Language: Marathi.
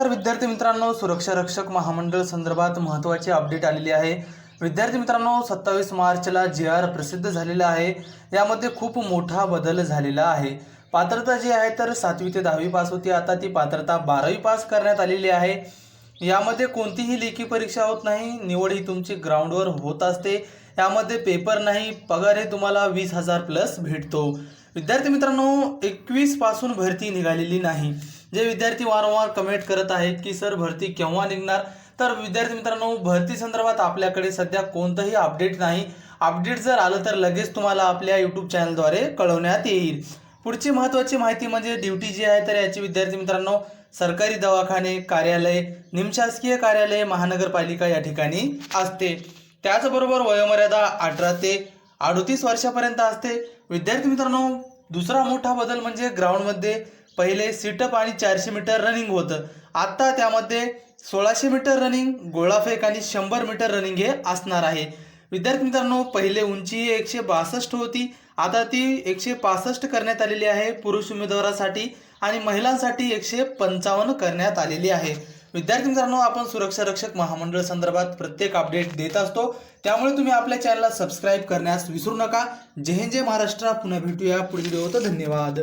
तर विद्यार्थी मित्रांनो सुरक्षा रक्षक महामंडळ संदर्भात महत्त्वाची अपडेट आलेली आहे. विद्यार्थी मित्रांनो सत्तावीस मार्चला जे आर प्रसिद्ध झालेला आहे. यामध्ये खूप मोठा बदल झालेला आहे. पात्रता जी आहे तर सातवी ते दहावी पास होती. आता ती पात्रता बारावी पास करण्यात आलेली आहे. यामध्ये कोणतीही लेखी परीक्षा होत नाही. निवड ही तुमची ग्राउंडवर होत असते. यामध्ये पेपर नाही पगार हे तुम्हाला वीस हजार प्लस भेटतो. विद्यार्थी मित्रांनो एकवीसपासून भरती निघालेली नाही. जे विद्यार्थी वारंवार कमेंट करत आहेत की सर भरती केव्हा निघणार? तर विद्यार्थी मित्रांनो भरती संदर्भात आपल्याकडे सध्या कोणतंही अपडेट नाही. अपडेट जर आलं तर लगेच तुम्हाला आपल्या यूट्यूब चॅनलद्वारे कळवण्यात येईल. पुढची महत्त्वाची माहिती म्हणजे ड्युटी जी आहे तर याची विद्यार्थी मित्रांनो सरकारी दवाखाने कार्यालय निमशासकीय कार्यालय महानगरपालिका या ठिकाणी असते. त्याचबरोबर वयोमर्यादा अठरा ते अडतीस वर्षापर्यंत असते. विद्यार्थी मित्रांनो दुसरा मोठा बदल म्हणजे ग्राउंडमध्ये पहिले सिटअप आणि चारशे मीटर रनिंग होतं. आत्ता त्यामध्ये सोळाशे मीटर रनिंग गोळाफेक आणि शंभर मीटर रनिंग हे असणार आहे. विद्यार्थी मित्रांनो पहिले उंची ही एकशे बासष्ट होती. आता ती एकशे पासष्ट करण्यात आलेली आहे पुरुष उमेदवारासाठी आणि महिलांसाठी एकशे पंचावन्न करण्यात आलेली आहे. विद्यार्थी मित्रांनो आपण सुरक्षा रक्षक महामंडळ संदर्भात प्रत्येक अपडेट देत असतो. त्यामुळे तुम्ही आपल्या चॅनलला सबस्क्राईब करण्यास विसरू नका. जय हिंद जय महाराष्ट्र. पुन्हा भेटूया पुढील व्हिडिओ धन्यवाद.